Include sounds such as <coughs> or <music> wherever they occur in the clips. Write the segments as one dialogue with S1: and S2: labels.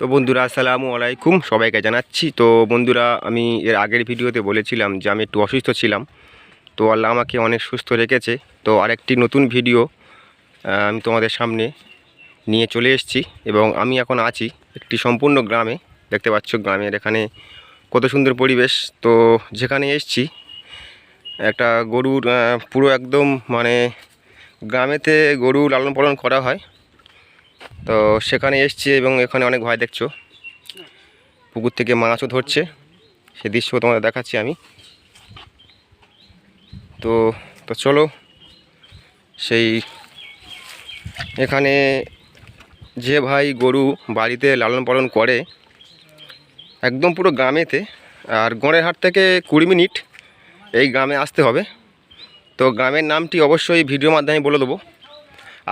S1: তো বন্ধুরা, আসসালামু আলাইকুম। সবাইকে জানাচ্ছি। তো বন্ধুরা, আমি এর আগের ভিডিওতে বলেছিলাম যে আমি একটু অসুস্থ ছিলাম। তো আল্লাহ আমাকে অনেক সুস্থ রেখেছে। তো আরেকটি নতুন ভিডিও আমি তোমাদের সামনে নিয়ে চলে এসেছি এবং আমি এখন আছি একটি সম্পূর্ণ গ্রামে। দেখতে পাচ্ছ গ্রামের এখানে কত সুন্দর পরিবেশ। তো যেখানে এসেছি, একটা গরুর পুরো একদম মানে গ্রামেতে গরু লালন পালন করা হয়। তো সেখানে এসছি এবং এখানে অনেক ভয় দেখছ। পুকুর থেকে মাছও ধরছে। সে দৃশ্য তোমাদের দেখাচ্ছি আমি। তো তো চলো, সেই এখানে যে ভাই গরু বাড়িতে লালন পালন করে, একদম পুরো গ্রামেতে, আর গড়ের হাট থেকে কুড়ি মিনিট এই গ্রামে আসতে হবে। তো গ্রামের নামটি অবশ্যই ভিডিওর মাধ্যমে বলে দেবো।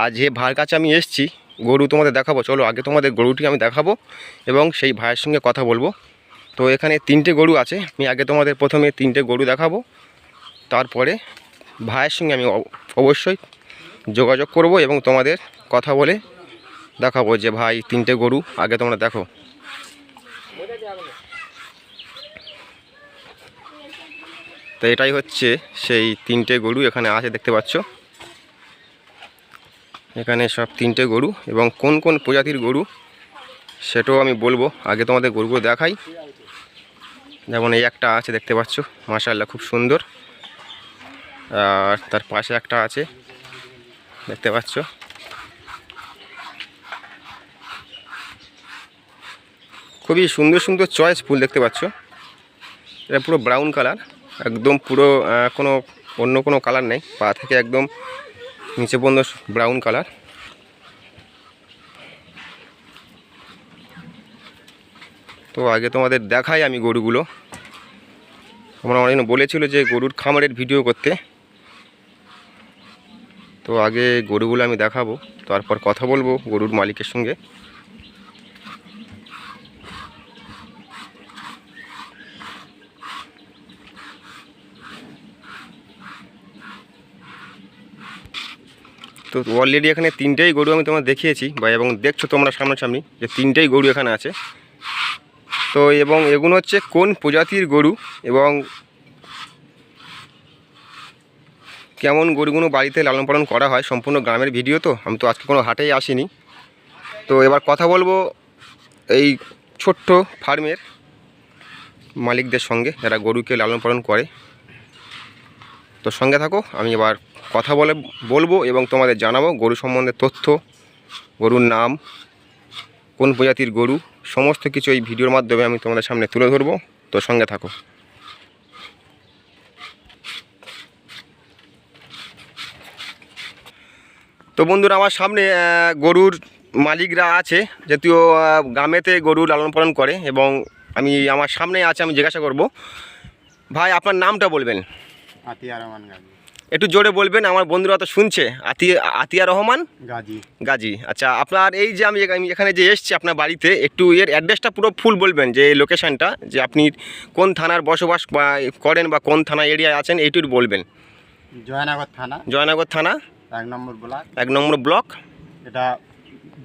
S1: আর যে ভার কাছে আমি এসেছি গরু তোমাদের দেখাবো, চলো আগে তোমাদের গরুটি আমি দেখাবো এবং সেই ভাইয়ের সঙ্গে কথা বলব। তো এখানে তিনটে গরু আছে, আমি আগে তোমাদের প্রথমে তিনটে গরু দেখাবো, তারপরে ভাইয়ের সঙ্গে আমি অব- অবশ্যই যোগাযোগ করব এবং তোমাদের কথা বলে দেখাবো যে ভাই তিনটে গরু আগে তোমরা দেখো। তো এটাই হচ্ছে সেই তিনটে গরু এখানে আছে, দেখতে পাচ্ছ? এখানে সব তিনটে গরু এবং কোন কোন প্রজাতির গরু সেটাও আমি বলব। আগে তোমাদের গরুগুলো দেখাই। যেমন এই একটা আছে, দেখতে পাচ্ছ? মাশাআল্লাহ, খুব সুন্দর। আর তার পাশে একটা আছে, দেখতে পাচ্ছ? খুবই সুন্দর সুন্দর চয়েস ফুল দেখতে পাচ্ছ? এটা পুরো ব্রাউন কালার, একদম পুরো কোনো অন্য কোনো কালার নেই। পা থেকে একদম নিচে পর্যন্ত ব্রাউন কালার তো আগে তোমাদের দেখাই আমি গরুগুলো। আমরা অনেক বলেছিল যে গরুর খামারের ভিডিও করতে। তো আগে গরুগুলো আমি দেখাবো, তারপর কথা বলব গরুর মালিকের সঙ্গে। তো অলরেডি এখানে তিনটেই গরু আমি তোমার দেখিয়েছি বা এবং দেখছ তোমরা সামনাসামনি যে তিনটেই গরু এখানে আছে। তো এবং এগুলো হচ্ছে কোন প্রজাতির গরু এবং কেমন গরুগুলো বাড়িতে লালন পালন করা হয় সম্পূর্ণ গ্রামের ভিডিও তো, আমি তো আজকে কোনো হাটেই আসিনি। তো এবার কথা বলব এই ছোট্ট ফার্মের মালিকদের সঙ্গে যারা গরুকে লালন পালন করে। তো সঙ্গে থাকো, আমি এবার কথা বলে, বলব এবং তোমাদের জানাব গরু সম্বন্ধে তথ্য, গরুর নাম, কোন প্রজাতির গরু, সমস্ত কিছু এই ভিডিওর মাধ্যমে আমি তোমাদের সামনে তুলে ধরবো। তো সঙ্গে থাকো। তো বন্ধুরা, আমার সামনে গরুর মালিকরা আছে, যদিও গ্রামেতে গরু লালন পালন করে এবং আমি আমার সামনে আছে, আমি জিজ্ঞাসা করব। ভাই, আপনার নামটা বলবেন।
S2: আতিয়া রহমান গাজী।
S1: একটু জোরে বলবেন আমার বন্ধুরা তো শুনছে। আতিয়া আতিয়া রহমান?
S2: গাজী।
S1: গাজী। আচ্ছা আপনার এই যে আমি আমি এখানে যে এসেছি আপনার বাড়িতে একটু এর অ্যাড্রেসটা পুরো ফুল বলবেন যে এই লোকেশানটা যে আপনি কোন থানার বসবাস বা করেন বা কোন থানা এরিয়ায় আছেন এইটুকু বলবেন।
S2: জয়নগর থানা।
S1: জয়নগর থানা?
S2: এক নম্বর ব্লক।
S1: এক নম্বর ব্লক?
S2: এটা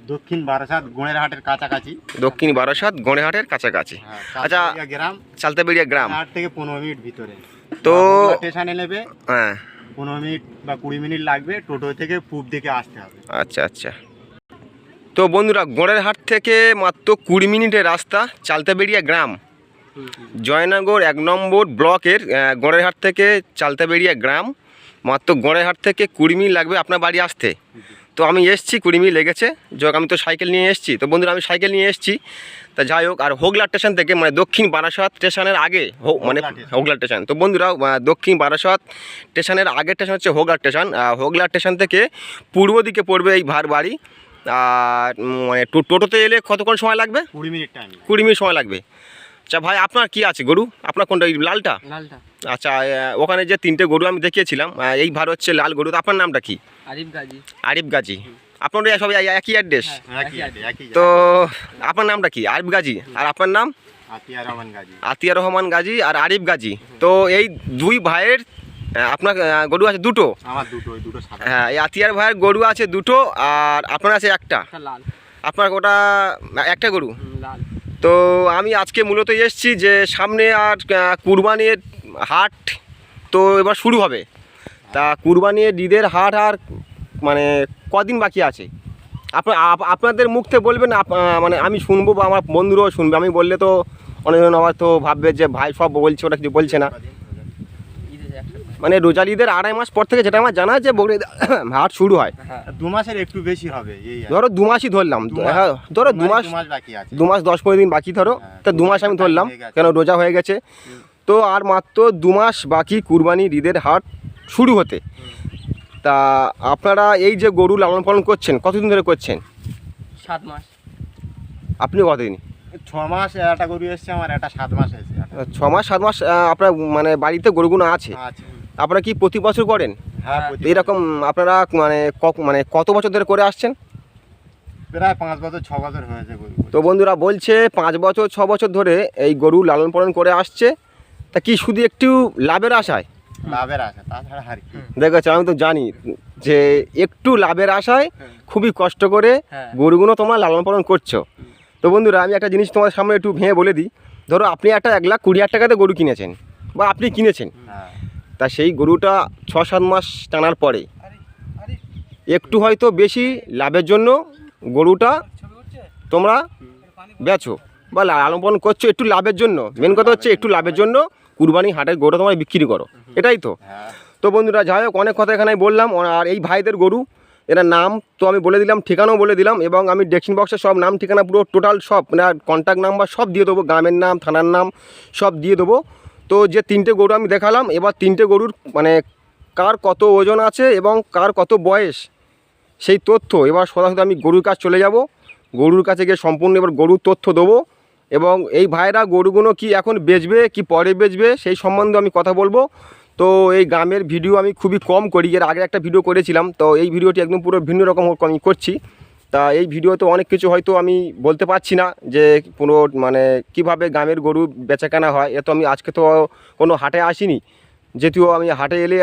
S2: দক্ষিণ বারাসাত গুণের হাটের কাছাকাছি।
S1: দক্ষিণ বারাসাত গড়েহাটের কাছাকাছি।
S2: হ্যাঁ,
S1: আচ্ছা।
S2: গ্রাম।
S1: চালতাবেড়িয়া গ্রাম।
S2: আট থেকে পনেরো মিনিট ভিতরে।
S1: তো
S2: স্টেশনে নেবে।
S1: হ্যাঁ।
S2: পনেরো মিনিট বা কুড়ি মিনিট লাগবে টোটো থেকে পূব দিকে আসতে হবে।
S1: আচ্ছা আচ্ছা। তো বন্ধুরা গোড়ের হাট থেকে মাত্র কুড়ি মিনিটের রাস্তা চালতাবেড়িয়া গ্রাম। জয়নগর এক নম্বর ব্লকের আহ, গোড়েরহাট থেকে চালতাবেড়িয়া গ্রাম। মাত্র গোড়েরহাট থেকে কুড়ি মিনিট লাগবে আপনার বাড়ি আসতে। তো আমি এসছি কুড়ি মিনিট লেগেছে। যাক আমি তো সাইকেল নিয়ে এসেছি। তো বন্ধুরা আমি সাইকেল নিয়ে এসেছি। তা যাই হোক আর হোগলা স্টেশন থেকে মানে দক্ষিণ বারাসাত স্টেশনের আগে হো- মানে
S2: হোগলা স্টেশন।
S1: তো বন্ধুরা দক্ষিণ বারাসাত স্টেশনের আগের স্টেশন হচ্ছে হোগলা স্টেশন। হোগলা স্টেশন থেকে পূর্ব দিকে পড়বে এই ভার বাড়ি। আর মানে টোটোতে এলে কতক্ষণ সময় লাগবে?
S2: কুড়ি মিনিট টাইম
S1: কুড়ি মিনিট সময় লাগবে। আচ্ছা ভাই আপনার কি আছে গরু? আপনার কোনটা লালটা?
S3: লালটা।
S1: আচ্ছা ওখানে যে তিনটে গরু আমি দেখিয়েছিলাম এই ভার হচ্ছে লাল গরু। তো আপনার নামটা কি?
S3: আরিফ গাজী।
S1: আরিফ গাজী। আপনার সবাই একই অ্যাড্রেস
S3: হ্যাঁ।
S2: একই
S1: তো আপনার নামটা কি? আরিফ গাজী। আর আপনার নাম?
S2: আতিয়া রহমান গাজী।
S1: আতিয়া রহমান গাজী আর আরিফ গাজী। তো এই দুই ভাইয়ের আপনার গরু আছে দুটো?
S2: আমার দুটো দুটো
S1: হ্যাঁ এই আতিয়ার ভাইয়ের গরু আছে দুটো আর আপনার আছে একটা।
S3: একটা
S1: আপনার ওটা একটা গরু? তো আমি আজকে মূলত এসেছি যে সামনে আর কুরবানির হাট তো এবার শুরু হবে। তা কুরবানির ঈদের হাট আর মানে কদিন বাকি আছে। আপনার আপ- আপনাদের মুখ থেকে বলবেন মানে আমি শুনব বা আমার বন্ধুরাও শুনবে। আমি বললে তো অনেকজন আবার তো ভাববে যে ভাই সব বলছে ওটা কিছু বলছে না। মানে রোজার ঈদের আড়াই মাস পর থেকে যেটা আমার জানা আছে বকরি <coughs> হাট শুরু হয়।
S3: হ্যাঁ
S2: দু মাসের একটু বেশি হবে।
S1: ধরো দু মাসই ধরলাম। হ্যাঁ ধরো দু মাস
S2: দু মাস
S1: দশ পনেরো দিন বাকি ধরো।
S2: হ্যাঁ,
S1: তা দু মাস আমি ধরলাম কেন রোজা হয়ে গেছে? তো আর মাত্র দু মাস বাকি কুরবানি ঈদের হাট শুরু হতে। তা আপনারা এই যে গরু লালন পালন করছেন কতদিন ধরে করছেন?
S3: সাত মাস।
S1: আপনি কতদিন?
S2: ছ মাস একটা গরু এসছে আমার একটা সাত মাস এসছে
S1: ছ মাস সাত মাস আপনার মানে বাড়িতে গরুগুলো আছে?
S2: আছে।
S1: আপনারা কি প্রতি বছর করেন?
S2: হ্যাঁ প্রতি
S1: এইরকম আপনারা মানে ক- মানে কত বছর ধরে করে আসছেন?
S2: প্রায় পাঁচ বছর ছ বছর হয়েছে গরু
S1: তো বন্ধুরা বলছে পাঁচ বছর ছ বছর ধরে এই গরু লালন পালন করে আসছে। তা কি শুধু একটু লাভের আশায়?
S2: লাভের আছে তাছাড়া আর কি।
S1: দেখেছ আমি তো জানি যে একটু লাভের আশায় খুবই কষ্ট করে
S3: হ্যাঁ।
S1: গরুগুলো তোমরা লালন পালন করছ। তো বন্ধুরা আমি একটা জিনিস তোমার সামনে একটু ভেঙে বলে দিই। ধরো আপনি একটা এক লাখ কুড়ি হাজার টাকাতে গরু কিনেছেন বা আপনি কিনেছেন।
S2: হ্যাঁ।
S1: তা সেই গরুটা ছ সাত মাস টানার পরে একটু হয়তো বেশি লাভের জন্য গরুটা তোমরা বেচো বা লালন পালন করছ একটু লাভের জন্য। মেন কথা হচ্ছে একটু লাভের জন্য কুরবানি হাটের গরুটা তোমরা বিক্রি করো। এটাই তো।
S2: হ্যাঁ।
S1: তো বন্ধুরা যাই হোক অনেক কথা এখানে বললাম। আর এই ভাইদের গরু এরা নাম তো আমি বলে দিলাম ঠিকানাও বলে দিলাম এবং আমি ডেস্কিন বক্সে সব নাম ঠিকানা পুরো টোটাল সব মানে কন্ট্যাক্ট নাম্বার সব দিয়ে দেবো গ্রামের নাম থানার নাম সব দিয়ে দেবো। তো যে তিনটে গরু আমি দেখালাম এবার তিনটে গরুর মানে কার কত ওজন আছে এবং কার কত বয়স সেই তথ্য এবার সরাসরি আমি গরুর কাছে চলে যাব। গরুর কাছে গিয়ে সম্পূর্ণ এবার গরুর তথ্য দেবো এবং এই ভাইরা গরুগুলো কি এখন বেচবে কি পরে বেচবে সেই সম্বন্ধে আমি কথা বলব। তো এই গ্রামের ভিডিও আমি খুবই কম করি, এর আগে একটা ভিডিও করেছিলাম, তো এই ভিডিওটি একদম পুরো ভিন্ন রকম আমি করছি। তা এই ভিডিওতে অনেক কিছু হয়তো আমি বলতে পারছি না যে পুরো মানে কীভাবে গ্রামের গরু বেচাকেনা হয়, এ তো আমি আজকে তো কোনো হাটে আসিনি। যেহেতু আমি হাটে এলে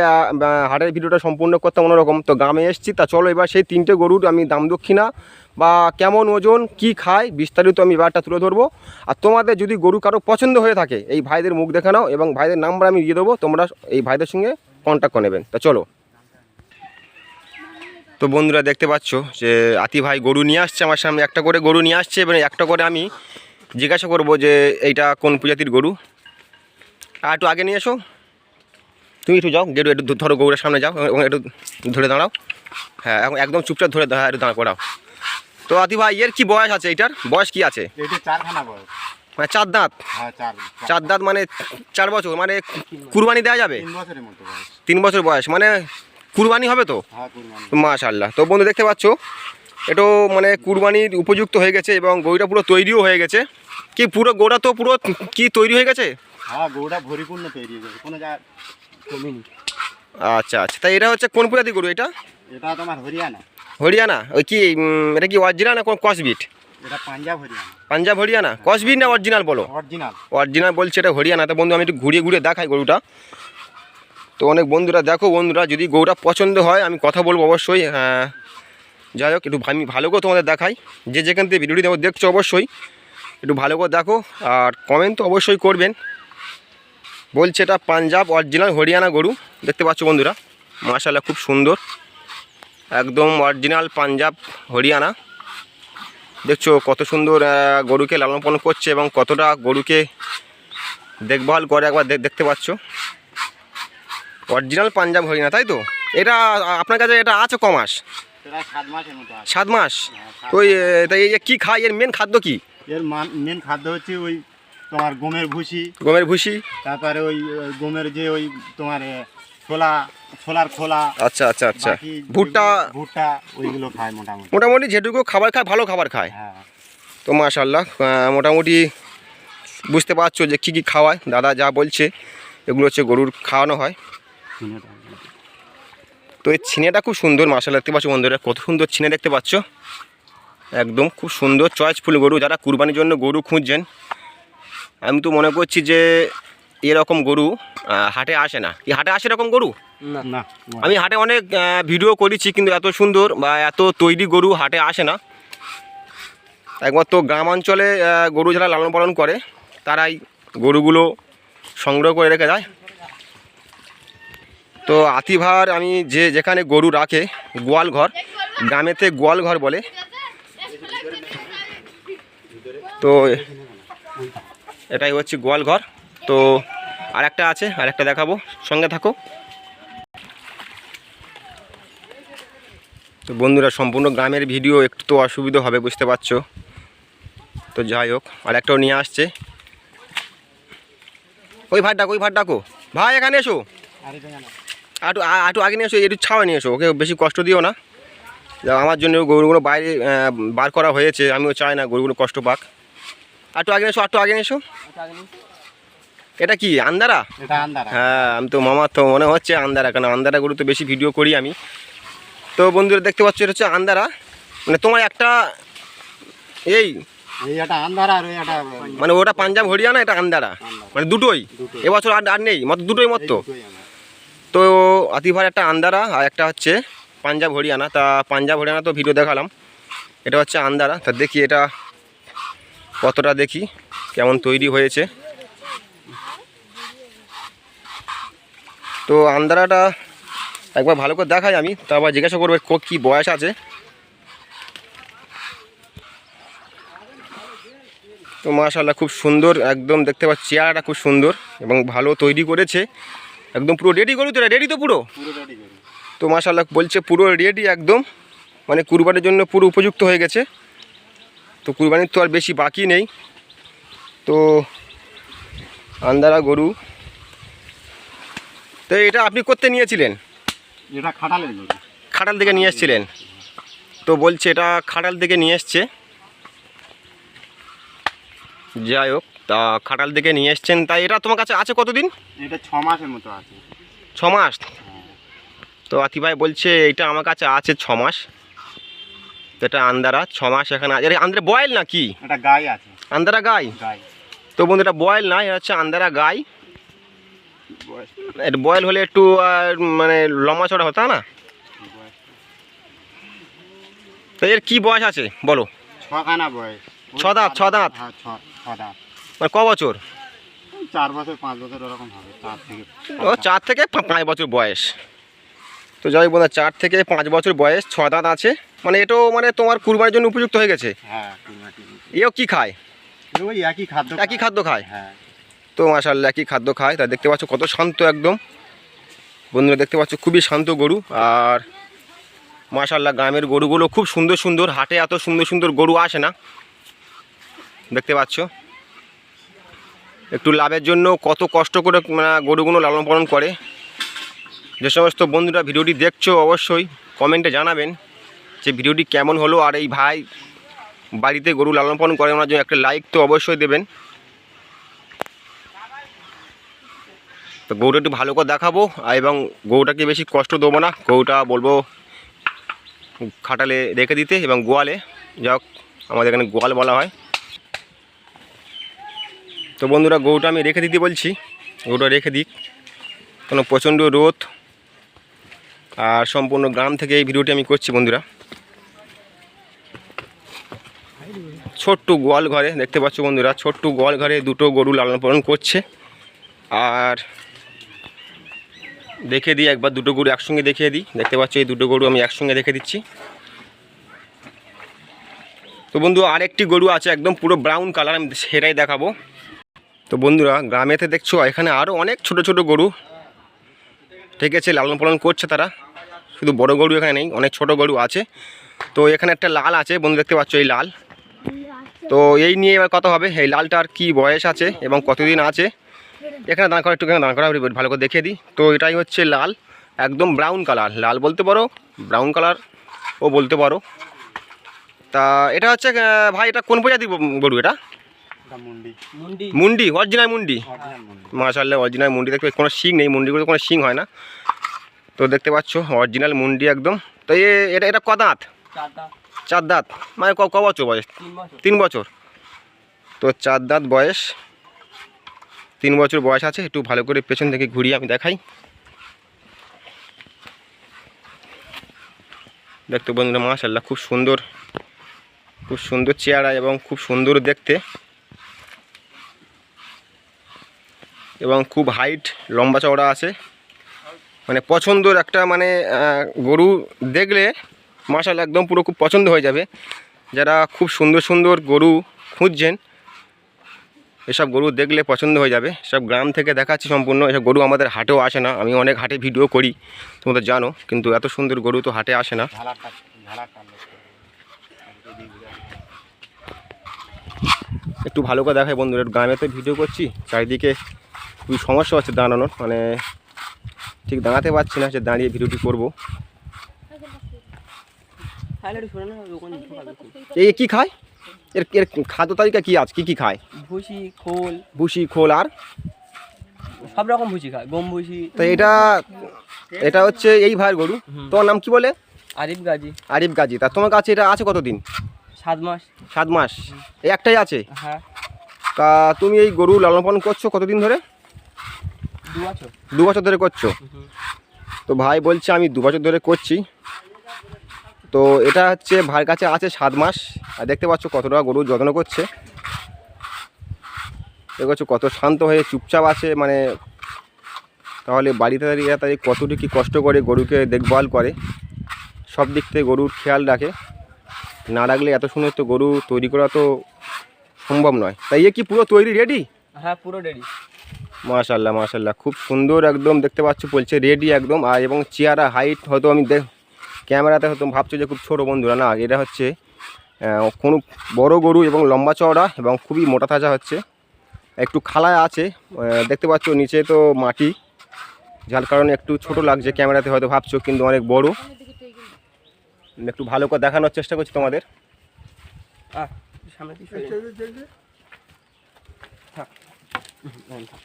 S1: হাটের ভিডিওটা সম্পূর্ণ করতাম অন্যরকম, তো গ্রামে এসেছি, তা চলো এবার সেই তিনটে গরুর আমি দাম দক্ষিণা বা কেমন ওজন, কি খায়, বিস্তারিত আমি এবারটা তুলে ধরবো। আর তোমাদের যদি গরু কারও পছন্দ হয়ে থাকে, এই ভাইদের মুখ দেখে নাও এবং ভাইদের নাম্বার আমি দিয়ে দেবো, তোমরা এই ভাইদের সঙ্গে কন্ট্যাক্ট করে নেবেন তা চলো। তো বন্ধুরা দেখতে পাচ্ছ যে আতি ভাই গরু নিয়ে আসছে আমার সামনে, একটা করে গরু নিয়ে আসছে এবং একটা করে আমি জিজ্ঞাসা করব যে এইটা কোন প্রজাতির গরু। আর একটু আগে নিয়ে এসো। তুমি একটু যাও, গেটু একটু ধরো গরুর সামনে যাও এবং একটু ধরে দাঁড়াও। হ্যাঁ এখন একদম চুপচাপ ধরে হ্যাঁ একটু দাঁড়া করাও তো আতি ভাই এর কি বয়স আছে এটার? বয়স কি আছে?
S2: এটা চারখানা বয়স।
S1: মানে চার দাঁত?
S2: হ্যাঁ চার
S1: দাঁত। মানে চার বছর মানে কুরবানি দেওয়া যাবে?
S2: তিন
S1: বছর বয়স মানে কুরবানি হবে তো?
S2: হ্যাঁ
S1: মাশাল্লাহ তো বন্ধু দেখতে পাচ্ছ এটা মানে কুরবানির উপযুক্ত হয়ে গেছে এবং গরুটা পুরো তৈরিও হয়ে গেছে। কি পুরো গোড়া তো পুরো কি তৈরি হয়ে গেছে?
S2: হ্যাঁ গরুটা পরিপূর্ণ তৈরি হয়ে গেছে কোনো
S1: আচ্ছা আচ্ছা। তাই এটা হচ্ছে কোন প্রজাতি গরু এটা?
S2: এটা তোমার হরিয়ানা।
S1: হরিয়ানা? ওই কি এটা কি অরিজিনাল না কোন কসবিট
S2: এটা পাঞ্জাব হরিয়ানা।
S1: পাঞ্জাব হরিয়ানা? কসবিট না অরিজিনাল বলো?
S2: অরিজিনাল
S1: অরিজিনাল বলছে এটা হরিয়ানা। তো বন্ধু আমি একটু ঘুরিয়ে ঘুরিয়ে দেখাই গরুটা। তো অনেক বন্ধুরা দেখো বন্ধুরা যদি গরুটা পছন্দ হয় আমি কথা বলব অবশ্যই। হ্যাঁ। যাই হোক একটু আমি ভালো করে তোমাদের দেখাই। যে যেখান থেকে ভিডিওটি দেখো দেখছ অবশ্যই। একটু ভালো করে দেখো আর কমেন্ট তো অবশ্যই করবেন। বলছে এটা পাঞ্জাব অরিজিনাল হরিয়ানা গরু। দেখতে পাচ্ছ বন্ধুরা মাশাল্লাহ খুব সুন্দর। একদম অরিজিনাল পাঞ্জাব হরিয়ানা। দেখছ কত সুন্দর গরুকে লালন পালন করছে এবং কতটা গরুকে দেখভাল করে একবার দেখতে পাচ্ছ। অরিজিনাল পাঞ্জাব হরিয়ানা তাই তো? এটা আপনার কাছে এটা আছে ক মাস
S2: এটা সাত
S1: মাস? ওই এ, তাই এই কী খায়? এর মেন খাদ্য কি?
S2: এর মেন খাদ্য হচ্ছে ওই তোমার গমের ভুসি
S1: গমের ভুসি।
S2: তারপরে ওই ওই গমের যে ওই তোমার ছোলা ছোলার খোলা
S1: আচ্ছা আচ্ছা আচ্ছা। ভুট্টা
S2: ভুট্টা ওইগুলো খায় মোটামুটি।
S1: মোটামুটি যেটুকু খাবার খায় ভালো খাবার খায়।
S2: হ্যাঁ।
S1: তো মাশাল্লাহ মোটামুটি বুঝতে পারছ যে কী কী খাওয়ায়। দাদা যা বলছে এগুলো হচ্ছে গরুর খাওয়ানো হয়। তো এই ছিনেটা খুব সুন্দর মাসাল্লাহ দেখতে পাচ্ছ বন্ধুরা কত সুন্দর ছিনে দেখতে পাচ্ছ। একদম খুব সুন্দর চয়েসফুল গরু যারা কুরবানির জন্য গরু খুঁজছেন আমি তো মনে করছি যে এরকম গরু হাটে আসে না। এই হাটে আসে এরকম গরু?
S3: না।
S1: আমি হাটে অনেক ভিডিও করেছি কিন্তু এত সুন্দর বা এত তৈরি গরু হাটে আসে না। একমাত্র গ্রাম অঞ্চলে গরু যারা লালন পালন করে তারাই গরুগুলো সংগ্রহ করে রেখে দেয় তো আতিভার আমি যে যেখানে গরু রাখে গোয়াল ঘর গ্রামেতে গোয়াল ঘর বলে। তো এটাই হচ্ছে গোয়াল ঘর তো আর একটা আছে, আর একটা দেখাবো। সঙ্গে থাকো। তো বন্ধুরা, সম্পূর্ণ গ্রামের ভিডিও, একটু তো অসুবিধা হবে, বুঝতে পারছ? তো যাই হোক, আর একটাও নিয়ে আসছে। ওই ভাই ডাকো, ওই ভাই ডাকো। ভাই, এখানে এসো। আটু আটু আগে নিয়ে এসো, একটু ছাওয়া নিয়ে এসো, ওকে বেশি কষ্ট দিও না। আমার জন্য গরুগুলো বাইরে বার করা হয়েছে, আমিও চাই না গরুগুলো কষ্ট পাক। আটু আগে এসো, আটু আগে এসো। এটা কি আন্দারা হ্যাঁ আমি তো মামার তো মনে হচ্ছে আন্দারা কারণ আন্দারা গরু তো বেশি ভিডিও করি আমি। তো বন্ধুরা দেখতে পাচ্ছ এটা হচ্ছে আন্দারা মানে তোমার একটা এই মানে ওটা পাঞ্জাব হরিয়ানা এটা আন্দারা মানে দুটোই। এবছর আর আর নেই মত দুটোই মত তো আতিভার একটা আন্দারা আর একটা হচ্ছে পাঞ্জাব হরিয়ানা। তা পাঞ্জাব হরিয়ানা তো ভিডিও দেখালাম। এটা হচ্ছে আন্দারা তা দেখি এটা কতটা দেখি কেমন তৈরি হয়েছে। তো আন্দারাটা একবার ভালো করে দেখাই আমি তারপর জিজ্ঞাসা করব কো- কী বয়স আছে। তো মাশাল্লাহ খুব সুন্দর একদম দেখতে পাচ্ছি চেয়ারটা খুব সুন্দর এবং ভালো তৈরি করেছে। একদম পুরো রেডি করু তো রেডি তো পুরো? তো মাশাল্লাহ বলছে পুরো রেডি একদম। মানে কুরবানির জন্য পুরো উপযুক্ত হয়ে গেছে। তো কুরবানির তো আর বেশি বাকি নেই। তো আন্দারা গরু তো এটা আপনি করতে নিয়েছিলেন?
S2: এটা খাটালের গরু
S1: খাটাল থেকে নিয়ে এসেছিলেন? তো বলছে এটা খাটাল থেকে নিয়ে এসছে। যাই হোক তা খাটাল থেকে নিয়ে এসছেন। তাই এটা তোমার কাছে আছে কতদিন?
S2: এটা ছ মাসের মতো আছে।
S1: ছ মাস? তো আতি ভাই বলছে এটা আমার কাছে আছে ছ মাস। তো এটা আন্দারা ছ মাস এখানে আছে। আন্দারা বয়েল না কি?
S2: এটা গাই আছে।
S1: আন্দারা গাই?
S2: গাই।
S1: তো বন্ধু এটা বয়েল না এটা হচ্ছে আন্দারা গাই। এটা বয়েল হলে একটু আর মানে লম্বা চড়া হতো না? তো এর কি বয়স আছে বলো?
S2: ছখানা বয়স।
S1: ছ দাঁত, ছ দাঁত?
S2: হ্যাঁ ছ ছ দাঁত
S1: মানে ক বছর?
S2: চার বছর পাঁচ বছর ওরকম হবে চার থেকে
S1: ও চার থেকে পাঁচ বছর বয়স। তো যাই বন্ধু চার থেকে পাঁচ বছর বয়স ছ দাঁত আছে। মানে এটাও মানে তোমার কুরবানির জন্য উপযুক্ত হয়ে গেছে।
S2: হ্যাঁ
S1: এও কি খায়?
S2: ওই একই খাদ্য
S1: একই খাদ্য খায়?
S2: হ্যাঁ।
S1: তো মাশাল্লাহ একই খাদ্য খায়? তা দেখতে পাচ্ছ কত শান্ত একদম। বন্ধুরা দেখতে পাচ্ছ খুবই শান্ত গরু। আর মাশাল্লাহ গ্রামের গরুগুলো খুব সুন্দর সুন্দর, হাটে এত সুন্দর সুন্দর গরু আসে না। দেখতে পাচ্ছ। একটু লাভের জন্য কত কষ্ট করে মানে গরুগুলো লালন পালন করে। যে সমস্ত বন্ধুরা ভিডিওটি দেখছ অবশ্যই কমেন্টে জানাবেন যে ভিডিওটি কেমন হলো। আর এই ভাই বাড়িতে গরু লালন পালন করে, ওনার জন্য একটা লাইক তো অবশ্যই দেবেন। তো গরুটা একটু ভালো করে দেখাবো এবং গরুটাকে বেশি কষ্ট দেবো না। গরুটা বলব খাটালে রেখে দিতে এবং গোয়ালে যাক আমাদের এখানে গোয়াল বলা হয়। তো বন্ধুরা, গরুটা আমি রেখে দিতে বলছি। গরুটা রেখে দিক। কোনো প্রচণ্ড রোদ। আর সম্পূর্ণ গ্রাম থেকে এই ভিডিওটি আমি করছি বন্ধুরা। ছোট্ট গোয়াল ঘরে, দেখতে পাচ্ছ বন্ধুরা, ছোট্ট গোয়াল ঘরে দুটো গরু লালন পালন করছে। আর দেখে দিই একবার, দুটো গরু একসঙ্গে দেখিয়ে দিই। দেখতে পাচ্ছ, এই দুটো গরু আমি একসঙ্গে দেখে দিচ্ছি। তো বন্ধু, আরেকটি গরু আছে একদম পুরো ব্রাউন কালার আমি সেটাই দেখাবো। তো বন্ধুরা, গ্রামেতে দেখছ, এখানে আরও অনেক ছোট ছোট গরু। ঠিক আছে, লালন পালন করছে তারা। শুধু বড় গরু এখানে নেই, অনেক ছোট গরু আছে। তো এখানে একটা লাল আছে, বন্ধু দেখতে পাচ্ছ, এই লাল। তো এই নিয়ে এবার কথা হবে, এই লালটার কি বয়স আছে এবং কতদিন আছে। এখানে দাঁড় করা একটু এখানে দাঁড় করা ভালো করে দেখিয়ে দিই। তো এটাই হচ্ছে লাল একদম ব্রাউন কালার লাল বলতে পারো ব্রাউন কালার ও বলতে পারো। তা এটা হচ্ছে ভাই এটা কোন প্রজাতির গ- গরু এটা?
S2: মুন্ডি।
S3: মুন্ডি।
S1: মুন্ডি অরিজিনাল মুন্ডি? মাশাল্লাহ অরিজিনাল মুন্ডি। দেখতে কোনো শিং নেই মুন্ডিগুলো কোনো শিং হয় না। তো দেখতে পাচ্ছ অরিজিনাল মুন্ডি একদম। তো এ এটা এটা ক দাঁত?
S3: চার দাঁত।
S1: মানে ক ক বছর বয়স?
S3: তিন বছর।
S1: তো চার দাঁত বয়স। তিন বছর বয়স আছে, একটু ভালো করে পেছন থেকে ঘুরিয়ে আমি দেখাই। দেখতে বন্ধুরা মাশাল্লাহ খুব সুন্দর খুব সুন্দর চেহারা এবং খুব সুন্দর দেখতে। এবং খুব হাইট লম্বা চওড়া আছে। মানে পছন্দর একটা মানে গরু দেখলে মাসাল একদম পুরো খুব পছন্দ হয়ে যাবে। যারা খুব সুন্দর সুন্দর গরু খুঁজছেন এসব গরু দেখলে পছন্দ হয়ে যাবে। সব গ্রাম থেকে দেখাচ্ছি সম্পূর্ণ। এসব গরু আমাদের হাটেও আসে না। আমি অনেক হাটে ভিডিও করি তোমরা জানো কিন্তু এত সুন্দর গরু তো হাটে আসে না। একটু ভালো করে দেখায় বন্ধুরা একটু গ্রামে তো ভিডিও করছি চারিদিকে খুবই সমস্যা হচ্ছে দাঁড়ানোর মানে ঠিক দাঁড়াতে পারছি না যে দাঁড়িয়ে ভিডিওটি করব। এই কি খায়? এর এর খাদ্য তালিকা কি আছে কি কি খায়?
S3: ভুসি খোল।
S1: ভুসি খোল আর?
S3: সব রকম ভুসি খায় গম ভুসি।
S1: তো এটা এটা হচ্ছে এই ভাইয়ের গরু। তোমার নাম কি বলে?
S3: আরিফ গাজি।
S1: আরিফ গাজী। তা তোমার কাছে এটা আছে কতদিন?
S3: সাত মাস।
S1: সাত মাস। এই একটাই আছে?
S3: হ্যাঁ।
S1: তা তুমি এই গরু লালন পালন করছ কতদিন ধরে?
S3: দু বছর।
S1: দু বছর ধরে করছ? তো ভাই বলছে আমি দু বছর ধরে করছি। তো এটা হচ্ছে ভার কাছে আছে সাত মাস। আর দেখতে পাচ্ছ কতটা গরু যত্ন করছে। দেখতে পাচ্ছ কত শান্ত হয়ে চুপচাপ আছে মানে তাহলে বাড়িতে দাঁড়িয়ে তাদের কতটুকু কি কষ্ট করে গরুকে দেখভাল করে সব দিক থেকে গরুর খেয়াল রাখে। না রাখলে এত সুন্দর তো গরু তৈরি করা তো সম্ভব নয়। তাই এ কি পুরো তৈরি রেডি?
S3: হ্যাঁ পুরো রেডি।
S1: মাশাল্লাহ মাশাল্লাহ খুব সুন্দর একদম দেখতে পাচ্ছ বলছে রেডি একদম। আর এবং চেয়ারা হাইট হয়তো আমি দেখ ক্যামেরাতে হয়তো ভাবছ যে খুব ছোটো বন্ধুরা না এটা হচ্ছে কোনো বড় গরু এবং লম্বা চওড়া এবং খুবই মোটা তাজা হচ্ছে। একটু খালায় আছে দেখতে পাচ্ছ নিচে তো মাটি যার কারণে একটু ছোট লাগছে ক্যামেরাতে হয়তো ভাবছ কিন্তু অনেক বড়। একটু ভালো করে দেখানোর চেষ্টা করছি তোমাদের।
S3: সামনে দিয়ে সরে যা। থাক। হুম, থাক।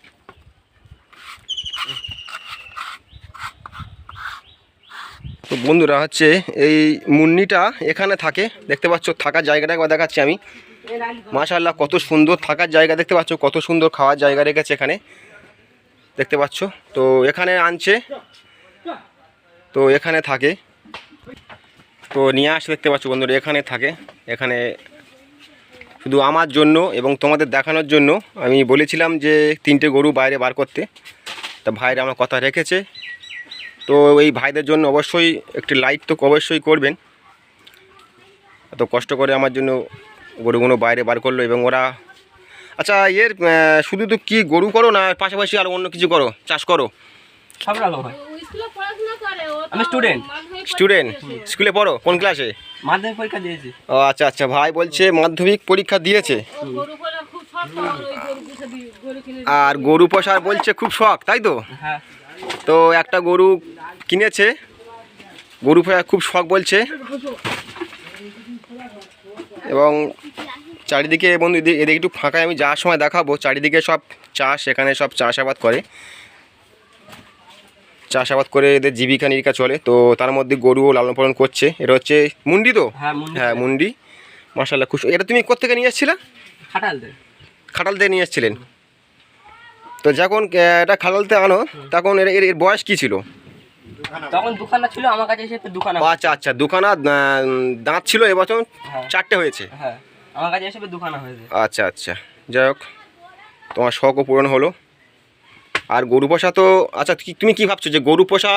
S1: তো বন্ধুরা হচ্ছে এই মুন্নিটা এখানে থাকে। দেখতে পাচ্ছ, থাকার জায়গাটা একবার দেখাচ্ছি আমি। মাশাল্লাহ কত সুন্দর থাকার জায়গা দেখতে পাচ্ছ, কত সুন্দর খাওয়ার জায়গা রেখেছে এখানে। দেখতে পাচ্ছ, তো এখানে আনছে, তো এখানে থাকে। তো নিয়ে আসে, দেখতে পাচ্ছ বন্ধুরা, এখানে থাকে। এখানে শুধু আমার জন্য এবং তোমাদের দেখানোর জন্য আমি বলেছিলাম যে তিনটে গরু বাইরে বার করতে। তা ভাইরা আমার কথা রেখেছে তো এই ভাইদের জন্য অবশ্যই একটি লাইক তো অবশ্যই করবেন। এত কষ্ট করে আমার জন্য গরুগুলো বাইরে বার করল এবং ওরা আচ্ছা এর শুধু তো কি গরু করো না পাশাপাশি আর অন্য কিছু করো চাষ করো?
S3: সব রকম হয়। আমি।
S1: স্টুডেন্ট স্কুলে পড়ো? কোন ক্লাসে
S3: মাধ্যমিক পরীক্ষা দিয়েছি।
S1: ও আচ্ছা আচ্ছা ভাই বলছে মাধ্যমিক পরীক্ষা দিয়েছে। আর গরু পোষার বলছে খুব শখ তাই তো?
S3: হ্যাঁ।
S1: তো একটা গরু কিনেছে। গরু পোষার খুব শখ বলছে। এবং চারিদিকে বন্ধু এদিকে একটু ফাঁকায় আমি যাওয়ার সময় দেখাবো। চারিদিকে সব চাষ এখানে সব চাষাবাদ করে। চাষাবাদ করে এদের জীবিকা নির্বিকা চলে। তো তার মধ্যে গরুও লালন পালন করছে। এটা হচ্ছে মুন্ডি তো?
S3: হ্যাঁ মুন্ডি।
S1: হ্যাঁ মুন্ডি। মাসাল্লাহ খুশ এটা তুমি কোথেকে নিয়ে এসেছিলে? খাটাল দিয়ে নিয়ে এসেছিলেন। তো যখন এটা খাটালতে আনো তখন এর এর- এর বয়স কী ছিল?
S3: তখন দোকানটা ছিল আমার কাছে এসে দোকান
S1: ও আচ্ছা আচ্ছা দুখানা দাঁত ছিল এবছর
S3: হ্যাঁ।
S1: চারটে হয়েছে?
S3: হ্যাঁ আমার কাছে এসে দোকান হয়েছে।
S1: আচ্ছা আচ্ছা যাই হোক তোমার শখও পূরণ হলো। আর গরু পোষা তো আচ্ছা তুমি কি ভাবছ যে গরু পোষা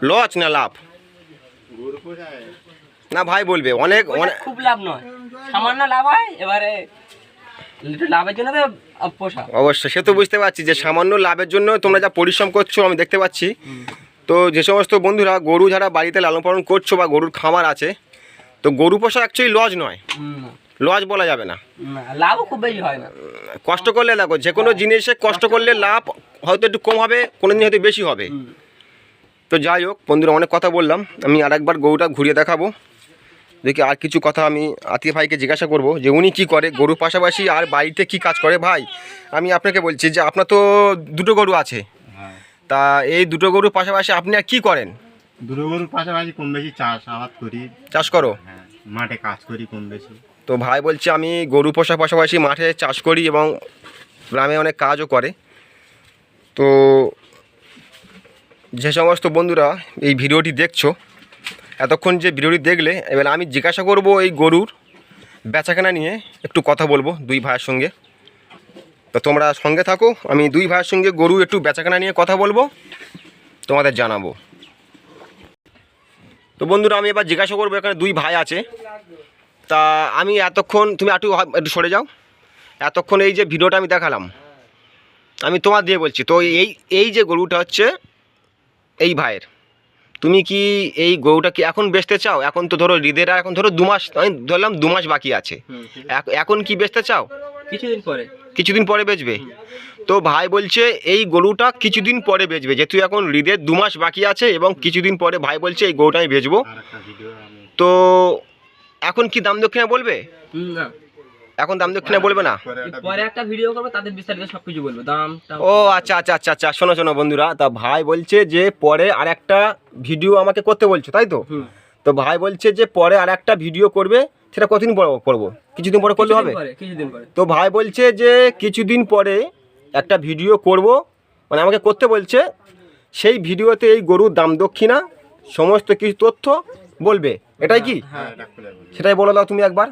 S1: লস না লাভ? না ভাই বলবে অনেক অনেক
S3: খুব লাভ নয়। সামান্য লাভ হয় এবারে লাভের জন্য তো পোষা।
S1: অবশ্যই সে তো বুঝতে পারছি যে সামান্য লাভের জন্য তোমরা যা পরিশ্রম করছ আমি দেখতে পাচ্ছি। তো যে সমস্ত বন্ধুরা গরু যারা বাড়িতে লালন পালন করছ বা গরুর খামার আছে তো গরু পোষা অ্যাকচুয়ালি লজ নয়। লজ বলা যাবে না।
S3: লাভও খুব বেশি হয় না।
S1: কষ্ট করলে দেখো যে কোনো জিনিসে কষ্ট করলে লাভ হয়তো একটু কম হবে কোনো দিন হয়তো বেশি হবে। তো যাই হোক বন্ধুরা অনেক কথা বললাম। আমি আরেকবার গরুটা ঘুরিয়ে দেখাবো। দেখি আর কিছু কথা আমি আতিফ ভাইকে জিজ্ঞাসা করব যে উনি কী করে গরুর পাশাপাশি আর বাড়িতে কি কাজ করে? ভাই আমি আপনাকে বলছি যে আপনার তো দুটো গরু আছে।
S2: হ্যাঁ
S1: তা এই দুটো গরুর পাশাপাশি আপনি আর কী করেন?
S2: দুটো গরুর পাশাপাশি কম বেশি চাষ আবাদ করি।
S1: চাষ করো?
S2: হ্যাঁ মাঠে কাজ করি কম বেশি।
S1: তো ভাই বলছে আমি গরু পোষার পাশাপাশি মাঠে চাষ করি এবং গ্রামে অনেক কাজও করে। তো যে সমস্ত বন্ধুরা এই ভিডিওটি দেখছ এতক্ষণ যে ভিডিওটি দেখলে এবার আমি জিজ্ঞাসা করব এই গরুর বেচাকেনা নিয়ে একটু কথা বলব দুই ভাইয়ের সঙ্গে। তো তোমরা সঙ্গে থাকো আমি দুই ভাইয়ের সঙ্গে গরু একটু বেচাকেনা নিয়ে কথা বলব তোমাদের জানাব। তো বন্ধুরা আমি এবার জিজ্ঞাসা করব এখানে দুই ভাই আছে। তা আমি এতক্ষণ তুমি একটু একটু সরে যাও। এতক্ষণ এই যে ভিডিওটা আমি দেখালাম আমি তোমার দিয়ে বলছি তো এই এই যে গরুটা হচ্ছে এই ভাইয়ের তুমি কি এই গরুটা কি এখন বেচতে চাও? এখন তো ধরো হৃদের এখন ধরো দু মাস আমি ধরলাম দু মাস বাকি আছে। এখন কি বেচতে চাও?
S3: কিছুদিন পরে।
S1: কিছুদিন পরে বেচবে। তো ভাই বলছে এই গরুটা কিছুদিন পরে বেচবে যেহেতু এখন হৃদের দু মাস বাকি আছে এবং কিছুদিন পরে ভাই বলছে এই গরুটা আমি বেচবো। তো এখন কি দাম দক্ষিণা বলবে? এখন দাম দক্ষিণা বলবে না?
S2: পরে একটা
S3: ভিডিও করব তাদের বিস্তারিত সবকিছু বলব। দাম
S1: ও আচ্ছা আচ্ছা আচ্ছা আচ্ছা শোনো শোনো বন্ধুরা তা ভাই বলছে যে পরে আর একটা ভিডিও আমাকে করতে বলছো তাই তো? তো ভাই বলছে যে পরে আর একটা ভিডিও করবে সেটা কতদিন পরে করব কিছুদিন পরে করলে হবে?
S3: কিছুদিন পরে।
S1: তো ভাই বলছে যে কিছুদিন পরে একটা ভিডিও করব। মানে আমাকে করতে বলছে সেই ভিডিওতে এই গরুর দাম দক্ষিণা সমস্ত কিছু তথ্য বলবে। এটাই কি?
S2: হ্যাঁ বলি
S1: সেটাই বলে দাও তুমি একবার।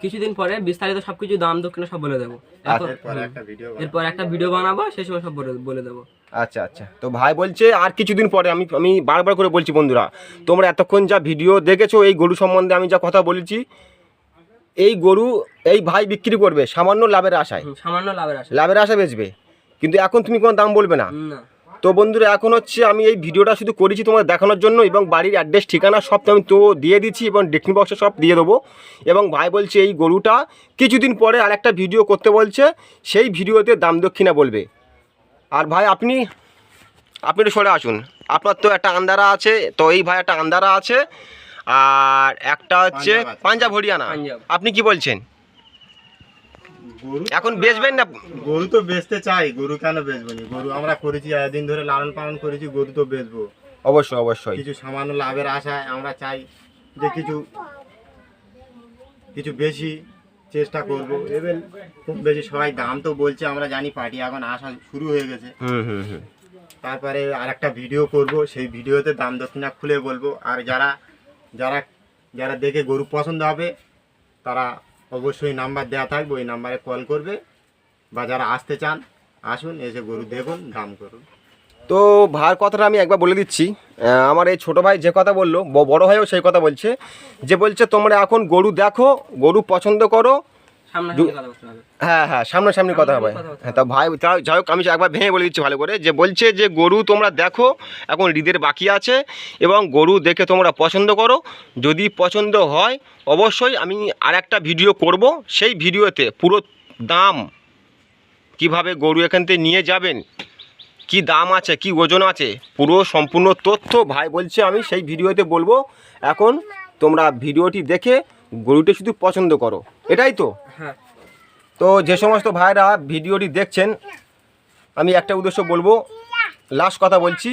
S3: কিছুদিন পরে বিস্তারিত সবকিছু দাম দক্ষিণ সব বলে দেবো। এখন
S2: এরপরে একটা ভিডিও
S3: এরপর একটা ভিডিও বানাবো সেই সময় সব বলে দেবো।
S1: আচ্ছা আচ্ছা। তো ভাই বলছে আর কিছুদিন পরে আমি আমি বারবার করে বলছি বন্ধুরা তোমরা এতক্ষণ যা ভিডিও দেখেছ এই গরু সম্বন্ধে আমি যা কথা বলেছি এই গরু এই ভাই বিক্রি করবে সামান্য লাভের আশায়।
S3: সামান্য লাভের আশা
S1: লাভের আশা বেচবে। কিন্তু এখন তুমি কোনো দাম বলবে না। তো বন্ধুরা এখন হচ্ছে আমি এই ভিডিওটা শুধু করেছি তোমার দেখানোর জন্য এবং বাড়ির অ্যাড্রেস ঠিকানা সব তো আমি তো দিয়ে দিচ্ছি এবং ডেকনি বক্সে সব দিয়ে দেবো। এবং ভাই বলছে এই গরুটা কিছুদিন পরে আর একটা ভিডিও করতে বলছে সেই ভিডিওতে দাম দক্ষিণা বলবে। আর ভাই আপনি আপনি একটু সরে আসুন। আপনার তো একটা আন্দারা আছে তো এই ভাই একটা আন্দারা আছে। আর একটা হচ্ছে
S2: পাঞ্জাব
S1: হরিয়ানা। আপনি কি বলছেন? এখন বেচবেন না?
S2: গরু তো বেচতে চাই গরু কেন বেচবো নি? গরু আমরা করেছি এতদিন ধরে লালন পালন করেছি গরু তো বেচবো।
S1: অবশ্যই অবশ্যই।
S2: কিছু সামান্য লাভের আশায় আমরা চাই যে কিছু কিছু বেশি চেষ্টা করব। এবার খুব বেশি সবাই দাম তো বলছে আমরা জানি পার্টি এখন আসা শুরু হয়ে গেছে।
S1: হুম হুম হুম।
S2: তারপরে আর একটা ভিডিও করব সেই ভিডিওতে দাম দক্ষিণা খুলে বলব। আর যারা যারা যারা দেখে গরু পছন্দ হবে, তারা অবশ্যই নাম্বার দেওয়া থাকবে, ওই নাম্বারে কল করবে বা যারা আসতে চান, আসুন, এসে গরু দেখুন, দাম করুন।
S1: তো ভার কথাটা আমি একবার বলে দিচ্ছি। আমার এই ছোটো ভাই যে কথা বলল বড় ভাইও সেই কথা বলছে, যে বলছে, তোমরা এখন গরু দেখো, গরু পছন্দ করো হ্যাঁ হ্যাঁ সামনাসামনি কথা হবে। হ্যাঁ তা ভাই যাই হোক আমি একবার ভেঙে বলে দিচ্ছি ভালো করে যে বলছে যে গরু তোমরা দেখো এখন ঈদের বাকি আছে এবং গরু দেখে তোমরা পছন্দ করো। যদি পছন্দ হয় অবশ্যই আমি আর একটা ভিডিও করব। সেই ভিডিওতে পুরো দাম কীভাবে গরু এখান থেকে নিয়ে যাবেন কি দাম আছে কি ওজন আছে পুরো সম্পূর্ণ তথ্য ভাই বলছে আমি সেই ভিডিওতে বলব। এখন তোমরা ভিডিওটি দেখে গরুটি শুধু পছন্দ করো। এটাই তো?
S3: হ্যাঁ।
S1: তো যে সমস্ত ভাইরা ভিডিওটি দেখছেন আমি একটা উদ্দেশ্য বলব লাস্ট কথা বলছি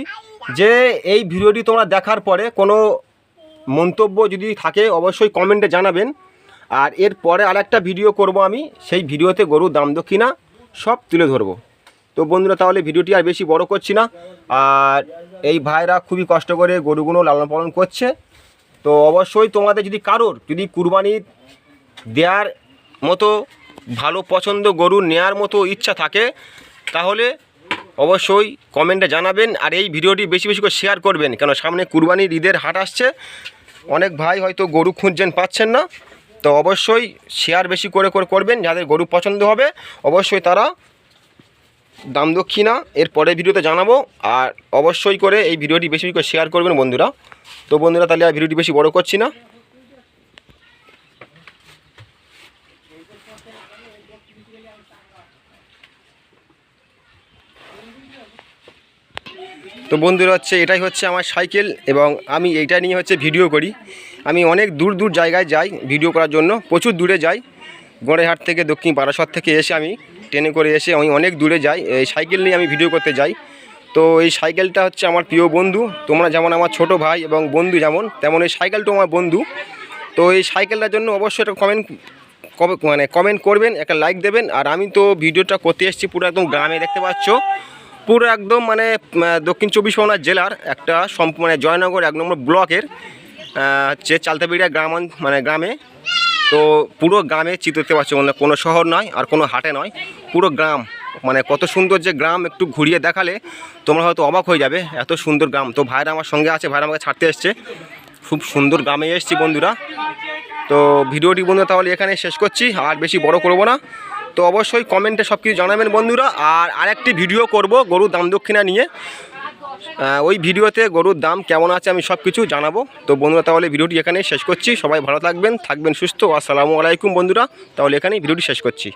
S1: যে এই ভিডিওটি তোমরা দেখার পরে কোনো মন্তব্য যদি থাকে অবশ্যই কমেন্টে জানাবেন। আর এর পরে আরেকটা ভিডিও করব আমি সেই ভিডিওতে গরুর দাম দক্ষিণা সব তুলে ধরবো। তো বন্ধুরা তাহলে ভিডিওটি আর বেশি বড় করছি না। আর এই ভাইরা খুবই কষ্ট করে গরুগুলো লালন পালন করছে। তো অবশ্যই তোমাদের যদি কারোর যদি কুরবানির দেওয়ার মতো ভালো পছন্দ গরু নেয়ার মতো ইচ্ছা থাকে, তাহলে অবশ্যই কমেন্টে জানাবেন আর এই ভিডিওটি বেশি বেশি করে শেয়ার করবেন কেন সামনে কুরবানির ঈদের হাট আসছে। অনেক ভাই হয়তো গরু খুঁজছেন, পাচ্ছেন না। তো অবশ্যই শেয়ার বেশি করে করে করবেন, যাদের গরু পছন্দ হবে, অবশ্যই তারা দাম দক্ষিণা এর পরের ভিডিওতে জানাব। আর অবশ্যই করে এই ভিডিওটি বেশি বেশি করে শেয়ার করবেন বন্ধুরা। তো বন্ধুরা, তাহলে আর ভিডিওটি বেশি বড় করছি না। তো বন্ধুরা, হচ্ছে এটাই হচ্ছে আমার সাইকেল এবং আমি এইটা নিয়ে হচ্ছে ভিডিও করি। আমি অনেক দূর দূর জায়গায় যাই ভিডিও করার জন্য, প্রচুর দূরে যাই। গড়েহাট থেকে দক্ষিণ বারাসত থেকে এসে আমি ট্রেনে করে এসে আমি অনেক দূরে যাই, এই সাইকেল নিয়ে আমি ভিডিও করতে যাই। তো এই সাইকেলটা হচ্ছে আমার প্রিয় বন্ধু, তোমরা যেমন আমার ছোট ভাই এবং বন্ধু যেমন, তেমন এই সাইকেলটাও আমার বন্ধু। তো এই সাইকেলটার জন্য অবশ্যই একটা কমেন্ট কবে মানে কমেন্ট করবেন, একটা লাইক দেবেন। আর আমি তো ভিডিওটা করতে এসেছি পুরো একদম গ্রামে, দেখতে পাচ্ছ? পুরো একদম মানে দক্ষিণ চব্বিশ পরগনা জেলার একটা মানে জয়নগর এক নম্বর ব্লকের হচ্ছে চালতাবিড়িয়া গ্রাম মানে গ্রামে। তো পুরো গ্রামে চিত্র দেখতে পাচ্ছ মানে কোনো শহর নয় আর কোনো হাটে নয়, পুরো গ্রাম। মানে কত সুন্দর যে গ্রাম একটু ঘুরিয়ে দেখালে তোমরা হয়তো অবাক হয়ে যাবে, এত সুন্দর গ্রাম। তো ভাইরা আমার সঙ্গে আছে, ভাইরা আমাকে ছাড়তে এসছে। খুব সুন্দর গ্রামে এসেছি বন্ধুরা। তো ভিডিওটি বন্ধুরা তাহলে এখানে শেষ করছি, আর বেশি বড় করব না। তো অবশ্যই কমেন্টে সব কিছু জানাবেন বন্ধুরা। আর আরেকটি ভিডিও করব গরুর দাম দক্ষিণা নিয়ে। ওই ভিডিওতে গরুর দাম কেমন আছে আমি সব কিছু জানাব। তো বন্ধুরা, তাহলে ভিডিওটি এখানেই শেষ করছি। সবাই ভালো থাকবেন থাকবেন সুস্থ। আসসালামু আলাইকুম বন্ধুরা। তাহলে এখানেই ভিডিওটি শেষ করছি।